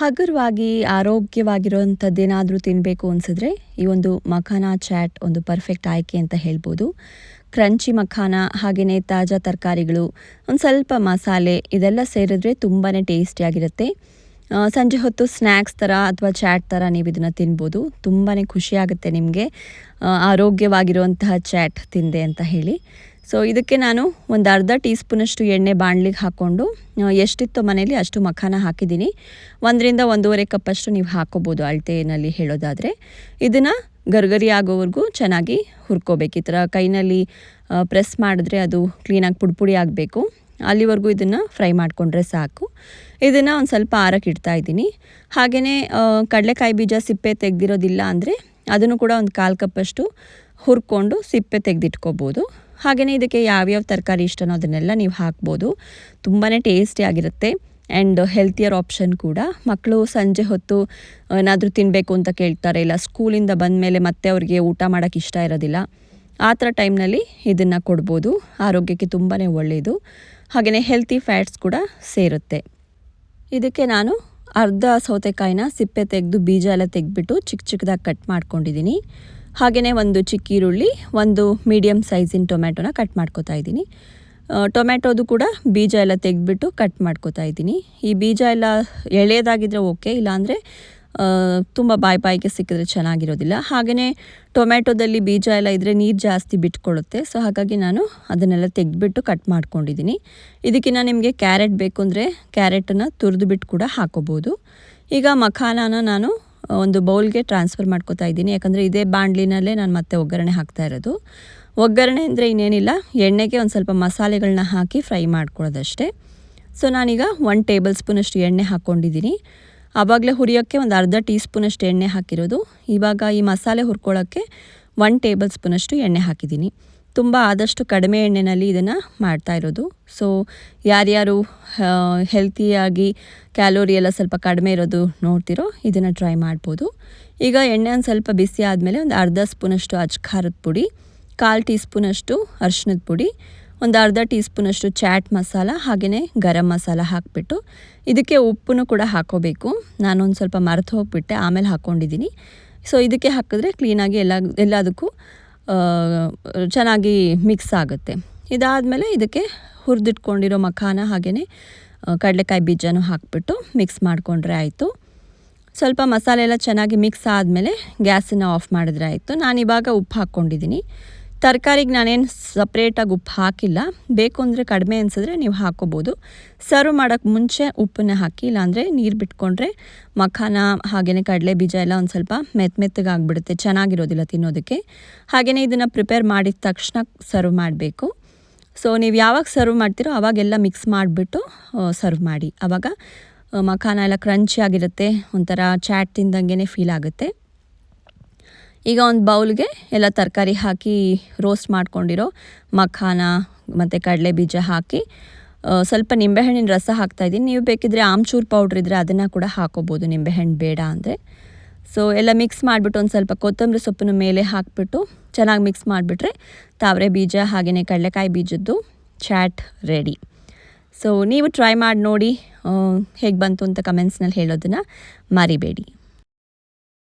ಹಗುರವಾಗಿ, ಆರೋಗ್ಯವಾಗಿರುವಂಥದ್ದೇನಾದರೂ ತಿನ್ನಬೇಕು ಅನಿಸಿದ್ರೆ ಈ ಒಂದು ಮಖಾನ ಚಾಟ್ ಒಂದು ಪರ್ಫೆಕ್ಟ್ ಆಯ್ಕೆ ಅಂತ ಹೇಳ್ಬೋದು. ಕ್ರಂಚಿ ಮಖಾನ ಹಾಗೆಯೇ ತಾಜಾ ತರಕಾರಿಗಳು, ಒಂದು ಸ್ವಲ್ಪ ಮಸಾಲೆ ಇದೆಲ್ಲ ಸೇರಿದ್ರೆ ತುಂಬಾ ಟೇಸ್ಟಿಯಾಗಿರುತ್ತೆ ಸಂಜೆ ಹೊತ್ತು ಸ್ನ್ಯಾಕ್ಸ್ ಥರ ಅಥವಾ ಚಾಟ್ ಥರ ನೀವು ಇದನ್ನು ತಿನ್ಬೋದು. ತುಂಬಾ ಖುಷಿಯಾಗುತ್ತೆ ನಿಮಗೆ ಆರೋಗ್ಯವಾಗಿರುವಂತಹ ಚಾಟ್ ತಿಂದೆ ಅಂತ ಹೇಳಿ. ಸೊ ಇದಕ್ಕೆ ನಾನು ಒಂದು ಅರ್ಧ ಟೀ ಸ್ಪೂನಷ್ಟು ಎಣ್ಣೆ ಬಾಣಲಿಗೆ ಹಾಕ್ಕೊಂಡು ಎಷ್ಟಿತ್ತು ಮನೇಲಿ ಅಷ್ಟು ಮಖಾನ ಹಾಕಿದ್ದೀನಿ. ಒಂದರಿಂದ ಒಂದೂವರೆ ಕಪ್ಪಷ್ಟು ನೀವು ಹಾಕೋಬೋದು ಅಳತೆಯಲ್ಲಿ ಹೇಳೋದಾದರೆ. ಇದನ್ನು ಗರ್ಗರಿ ಆಗೋವರೆಗೂ ಚೆನ್ನಾಗಿ ಹುರ್ಕೋಬೇಕು. ಈ ಥರ ಕೈನಲ್ಲಿ ಪ್ರೆಸ್ ಮಾಡಿದ್ರೆ ಅದು ಕ್ಲೀನಾಗಿ ಪುಡಿ ಪುಡಿ ಆಗಬೇಕು. ಅಲ್ಲಿವರೆಗೂ ಇದನ್ನು ಫ್ರೈ ಮಾಡಿಕೊಂಡ್ರೆ ಸಾಕು. ಇದನ್ನು ಒಂದು ಸ್ವಲ್ಪ ಆರಕ್ಕೆ ಇಡ್ತಾ ಇದ್ದೀನಿ. ಹಾಗೆಯೇ ಕಡಲೆಕಾಯಿ ಬೀಜ ಸಿಪ್ಪೆ ತೆಗೆದಿರೋದಿಲ್ಲ ಅಂದರೆ ಅದನ್ನು ಕೂಡ ಒಂದು ಕಾಲು ಕಪ್ಪಷ್ಟು ಹುರ್ಕೊಂಡು ಸಿಪ್ಪೆ ತೆಗೆದಿಟ್ಕೋಬೋದು. ಹಾಗೆಯೇ ಇದಕ್ಕೆ ಯಾವ್ಯಾವ ತರಕಾರಿ ಇಷ್ಟನೋ ಅದನ್ನೆಲ್ಲ ನೀವು ಹಾಕ್ಬೋದು. ತುಂಬಾ ಟೇಸ್ಟಿ ಆಗಿರುತ್ತೆ. ಆ್ಯಂಡ್ ಹೆಲ್ತಿಯರ್ ಆಪ್ಷನ್ ಕೂಡ. ಮಕ್ಕಳು ಸಂಜೆ ಹೊತ್ತು ಏನಾದರೂ ತಿನ್ನಬೇಕು ಅಂತ ಕೇಳ್ತಾರೆ. ಇಲ್ಲ ಸ್ಕೂಲಿಂದ ಬಂದ ಮೇಲೆ ಮತ್ತೆ ಅವರಿಗೆ ಊಟ ಮಾಡೋಕ್ಕೆ ಇಷ್ಟ ಇರೋದಿಲ್ಲ. ಆ ಥರ ಟೈಮ್ನಲ್ಲಿ ಇದನ್ನು ಕೊಡ್ಬೋದು. ಆರೋಗ್ಯಕ್ಕೆ ತುಂಬಾ ಒಳ್ಳೆಯದು ಹಾಗೆಯೇ ಹೆಲ್ತಿ ಫ್ಯಾಟ್ಸ್ ಕೂಡ ಸೇರುತ್ತೆ. ಇದಕ್ಕೆ ನಾನು ಅರ್ಧ ಸೌತೆಕಾಯಿನ ಸಿಪ್ಪೆ ತೆಗೆದು ಬೀಜ ಎಲ್ಲ ತೆಗೆದ್ಬಿಟ್ಟು ಚಿಕ್ಕ ಚಿಕ್ಕದಾಗಿ ಕಟ್ ಮಾಡ್ಕೊಂಡಿದ್ದೀನಿ ಹಾಗೆಯೇ ಒಂದು ಚಿಕ್ಕ ಈರುಳ್ಳಿ ಒಂದು ಮೀಡಿಯಮ್ ಸೈಜಿನ ಟೊಮ್ಯಾಟೊನ ಕಟ್ ಮಾಡ್ಕೋತಾ ಇದ್ದೀನಿ. ಟೊಮ್ಯಾಟೋದು ಕೂಡ ಬೀಜ ಎಲ್ಲ ತೆಗೆದ್ಬಿಟ್ಟು ಕಟ್ ಮಾಡ್ಕೋತಾ ಇದ್ದೀನಿ. ಈ ಬೀಜ ಎಲ್ಲ ಎಳೆಯದಾಗಿದ್ದರೆ ಓಕೆ ಇಲ್ಲಾಂದರೆ ತುಂಬ ಬಾಯಿ ಬಾಯಿಗೆ ಸಿಕ್ಕಿದ್ರೆ ಚೆನ್ನಾಗಿರೋದಿಲ್ಲ. ಹಾಗೆಯೇ ಟೊಮ್ಯಾಟೊದಲ್ಲಿ ಬೀಜ ಎಲ್ಲ ಇದ್ದರೆ ನೀರು ಜಾಸ್ತಿ ಬಿಟ್ಕೊಳ್ಳುತ್ತೆ. ಸೊ ಹಾಗಾಗಿ ನಾನು ಅದನ್ನೆಲ್ಲ ತೆಗೆದ್ಬಿಟ್ಟು ಕಟ್ ಮಾಡ್ಕೊಂಡಿದ್ದೀನಿ. ಇದಕ್ಕಿಂತ ನಿಮಗೆ ಕ್ಯಾರೆಟ್ ಬೇಕು ಅಂದರೆ ಕ್ಯಾರೆಟನ್ನು ತುರಿದು ಬಿಟ್ಟು ಕೂಡ ಹಾಕೋಬೋದು. ಈಗ ಮಖಾನನ ನಾನು ಒಂದು ಬೌಲ್ಗೆ ಟ್ರಾನ್ಸ್ಫರ್ ಮಾಡ್ಕೋತಾ ಇದ್ದೀನಿ. ಯಾಕಂದರೆ ಇದೇ ಬಾಂಡ್ಲಿನಲ್ಲೇ ನಾನು ಮತ್ತೆ ಒಗ್ಗರಣೆ ಹಾಕ್ತಾ ಇರೋದು. ಒಗ್ಗರಣೆ ಅಂದರೆ ಇನ್ನೇನಿಲ್ಲ. ಎಣ್ಣೆಗೆ ಒಂದು ಸ್ವಲ್ಪ ಮಸಾಲೆಗಳನ್ನ ಹಾಕಿ ಫ್ರೈ ಮಾಡ್ಕೊಳ್ಳೋದಷ್ಟೇ. ಸೊ ನಾನೀಗ ಒನ್ ಟೇಬಲ್ ಸ್ಪೂನಷ್ಟು ಎಣ್ಣೆ ಹಾಕ್ಕೊಂಡಿದ್ದೀನಿ. ಆವಾಗಲೇ ಹುರಿಯೋಕ್ಕೆ ಒಂದು ಅರ್ಧ ಟೀ ಸ್ಪೂನಷ್ಟು ಎಣ್ಣೆ ಹಾಕಿರೋದು. ಇವಾಗ ಈ ಮಸಾಲೆ ಹುರ್ಕೊಳ್ಳೋಕ್ಕೆ ಒನ್ ಟೇಬಲ್ ಸ್ಪೂನಷ್ಟು ಎಣ್ಣೆ ಹಾಕಿದ್ದೀನಿ. ತುಂಬ ಆದಷ್ಟು ಕಡಿಮೆ ಎಣ್ಣೆಯಲ್ಲಿ ಇದನ್ನು ಮಾಡ್ತಾ ಇರೋದು. ಸೊ ಯಾರ್ಯಾರು ಹೆಲ್ತಿಯಾಗಿ ಕ್ಯಾಲೋರಿ ಎಲ್ಲ ಸ್ವಲ್ಪ ಕಡಿಮೆ ಇರೋದು ನೋಡ್ತಿರೋ ಇದನ್ನು ಟ್ರೈ ಮಾಡ್ಬೋದು. ಈಗ ಎಣ್ಣೆ ಒಂದು ಸ್ವಲ್ಪ ಬಿಸಿ ಆದಮೇಲೆ ಒಂದು ಅರ್ಧ ಸ್ಪೂನಷ್ಟು ಅಚ್ಖಾರದ ಪುಡಿ, ಕಾಲು ಟೀ ಸ್ಪೂನಷ್ಟು ಅರಿಶಿನದ ಪುಡಿ, ಒಂದು ಅರ್ಧ ಟೀ ಸ್ಪೂನಷ್ಟು ಚಾಟ್ ಮಸಾಲ ಹಾಗೆಯೇ ಗರಂ ಮಸಾಲ ಹಾಕಿಬಿಟ್ಟು ಇದಕ್ಕೆ ಉಪ್ಪನ್ನು ಕೂಡ ಹಾಕೋಬೇಕು. ನಾನೊಂದು ಸ್ವಲ್ಪ ಮರೆತು ಹೋಗಿಬಿಟ್ಟೆ, ಆಮೇಲೆ ಹಾಕ್ಕೊಂಡಿದ್ದೀನಿ ಸೊ ಇದಕ್ಕೆ ಹಾಕಿದ್ರೆ ಕ್ಲೀನಾಗಿ ಎಲ್ಲ ಎಲ್ಲದಕ್ಕೂ ಚೆನ್ನಾಗಿ ಮಿಕ್ಸ್ ಆಗುತ್ತೆ. ಇದಾದಮೇಲೆ ಇದಕ್ಕೆ ಹುರಿದಿಟ್ಕೊಂಡಿರೋ ಮಖಾನ ಹಾಗೆಯೇ ಕಡಲೆಕಾಯಿ ಬೀಜನೂ ಹಾಕಿಬಿಟ್ಟು ಮಿಕ್ಸ್ ಮಾಡಿಕೊಂಡ್ರೆ ಆಯಿತು. ಸ್ವಲ್ಪ ಮಸಾಲೆ ಎಲ್ಲ ಚೆನ್ನಾಗಿ ಮಿಕ್ಸ್ ಆದಮೇಲೆ ಗ್ಯಾಸನ್ನು ಆಫ್ ಮಾಡಿದ್ರೆ ಆಯಿತು. ನಾನಿವಾಗ ಉಪ್ಪು ಹಾಕ್ಕೊಂಡಿದ್ದೀನಿ. ತರಕಾರಿಗೆ ನಾನೇನು ಸಪ್ರೇಟಾಗಿ ಉಪ್ಪು ಹಾಕಿಲ್ಲ. ಬೇಕು ಅಂದರೆ ಕಡಿಮೆ ಅನಿಸಿದ್ರೆ ನೀವು ಹಾಕೋಬೋದು ಸರ್ವ್ ಮಾಡೋಕ್ಕೆ ಮುಂಚೆ ಉಪ್ಪನ್ನ ಹಾಕಿ, ಇಲ್ಲಾಂದರೆ ನೀರು ಬಿಟ್ಕೊಂಡ್ರೆ ಮಖಾನ ಹಾಗೆಯೇ ಕಡಲೆ ಬೀಜ ಎಲ್ಲ ಒಂದು ಸ್ವಲ್ಪ ಮೆತ್ತ ಮೆತ್ತಗಾಗ್ಬಿಡುತ್ತೆ ಚೆನ್ನಾಗಿರೋದಿಲ್ಲ ತಿನ್ನೋದಕ್ಕೆ. ಹಾಗೆಯೇ ಇದನ್ನು ಪ್ರಿಪೇರ್ ಮಾಡಿದ ತಕ್ಷಣ ಸರ್ವ್ ಮಾಡಬೇಕು. ಸೊ ನೀವು ಯಾವಾಗ ಸರ್ವ್ ಮಾಡ್ತೀರೋ ಅವಾಗೆಲ್ಲ ಮಿಕ್ಸ್ ಮಾಡಿಬಿಟ್ಟು ಸರ್ವ್ ಮಾಡಿ. ಆವಾಗ ಮಖಾನ ಎಲ್ಲ ಕ್ರಂಚಿ ಆಗಿರುತ್ತೆ. ಒಂಥರ ಚಾಟ್ ತಿಂದಂಗೆ ಫೀಲ್ ಆಗುತ್ತೆ. ಈಗ ಒಂದು ಬೌಲ್ಗೆ ಎಲ್ಲ ತರಕಾರಿ ಹಾಕಿ ರೋಸ್ಟ್ ಮಾಡ್ಕೊಂಡಿರೋ ಮಖಾನ ಮತ್ತು ಕಡಲೆ ಬೀಜ ಹಾಕಿ ಸ್ವಲ್ಪ ನಿಂಬೆಹಣ್ಣಿನ ರಸ ಹಾಕ್ತಾಯಿದ್ದೀನಿ ನೀವು ಬೇಕಿದ್ರೆ ಆಮ್ಚೂರ್ ಪೌಡ್ರ್ ಇದ್ದರೆ ಅದನ್ನು ಕೂಡ ಹಾಕೋಬೋದು. ನಿಂಬೆಹಣ್ಣು ಬೇಡ ಅಂದರೆ. ಸೊ ಎಲ್ಲ ಮಿಕ್ಸ್ ಮಾಡಿಬಿಟ್ಟು ಒಂದು ಸ್ವಲ್ಪ ಕೊತ್ತಂಬರಿ ಸೊಪ್ಪನ್ನು ಮೇಲೆ ಹಾಕಿಬಿಟ್ಟು ಚೆನ್ನಾಗಿ ಮಿಕ್ಸ್ ಮಾಡಿಬಿಟ್ರೆ ತಾವರೆ ಬೀಜ ಹಾಗೆಯೇ ಕಡಲೆಕಾಯಿ ಬೀಜದ್ದು ಚಾಟ್ ರೆಡಿ ಸೊ ನೀವು ಟ್ರೈ ಮಾಡಿ ನೋಡಿ ಹೇಗೆ ಬಂತು ಅಂತ ಕಮೆಂಟ್ಸ್ನಲ್ಲಿ ಹೇಳೋದನ್ನು ಮರಿಬೇಡಿ.